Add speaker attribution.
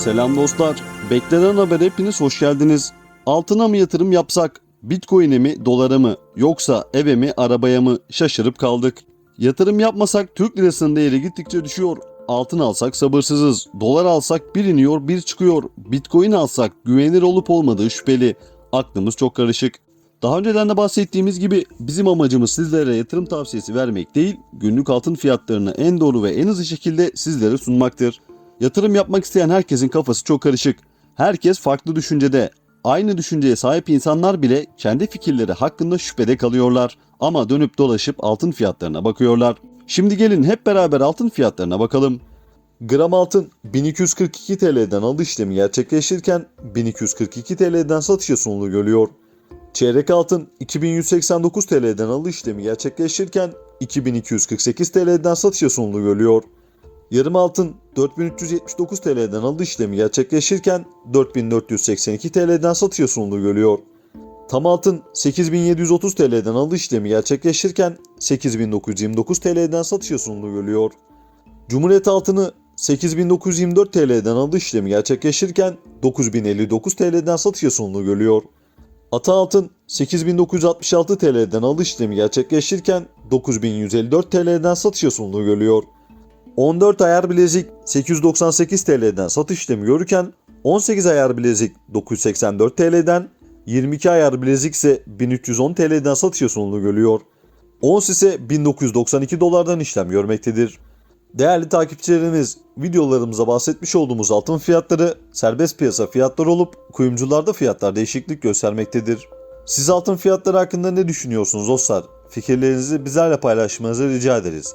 Speaker 1: Selam dostlar. Beklenen habere hepiniz hoş geldiniz. Altına mı yatırım yapsak? Bitcoin'e mi, dolara mı? Yoksa eve mi, arabaya mı? Şaşırıp kaldık. Yatırım yapmasak Türk lirasının değeri gittikçe düşüyor. Altın alsak sabırsızız. Dolar alsak bir iniyor bir çıkıyor. Bitcoin alsak güvenilir olup olmadığı şüpheli. Aklımız çok karışık. Daha önceden de bahsettiğimiz gibi bizim amacımız sizlere yatırım tavsiyesi vermek değil, günlük altın fiyatlarını en doğru ve en hızlı şekilde sizlere sunmaktır. Yatırım yapmak isteyen herkesin kafası çok karışık. Herkes farklı düşüncede. Aynı düşünceye sahip insanlar bile kendi fikirleri hakkında şüphede kalıyorlar. Ama dönüp dolaşıp altın fiyatlarına bakıyorlar. Şimdi gelin hep beraber altın fiyatlarına bakalım. Gram altın 1242 TL'den alış işlemi gerçekleştirirken 1242 TL'den satışa sunulu görüyor. Çeyrek altın 2189 TL'den alış işlemi gerçekleştirirken 2248 TL'den satışa sunulu görüyor. Yarım altın 4379 TL'den alış işlemi gerçekleştirirken 4482 TL'den satışa sunulu görüyor. Tam altın 8730 TL'den alış işlemi gerçekleştirirken 8929 TL'den satışa sunulu görüyor. Cumhuriyet altını 8924 TL'den alış işlemi gerçekleştirirken 9059 TL'den satışa sunulu görüyor. Ata altın 8966 TL'den alış işlemi gerçekleştirirken 9154 TL'den satışa sunulu görüyor. 14 ayar bilezik 898 TL'den satış işlemi görürken 18 ayar bilezik 984 TL'den 22 ayar bilezik ise 1310 TL'den satışa sunulu görüyor. Ons ise 1992 dolardan işlem görmektedir. Değerli takipçilerimiz, videolarımıza bahsetmiş olduğumuz altın fiyatları serbest piyasa fiyatları olup kuyumcularda fiyatlar değişiklik göstermektedir. Siz altın fiyatları hakkında ne düşünüyorsunuz dostlar? Fikirlerinizi bizlerle paylaşmanızı rica ederiz.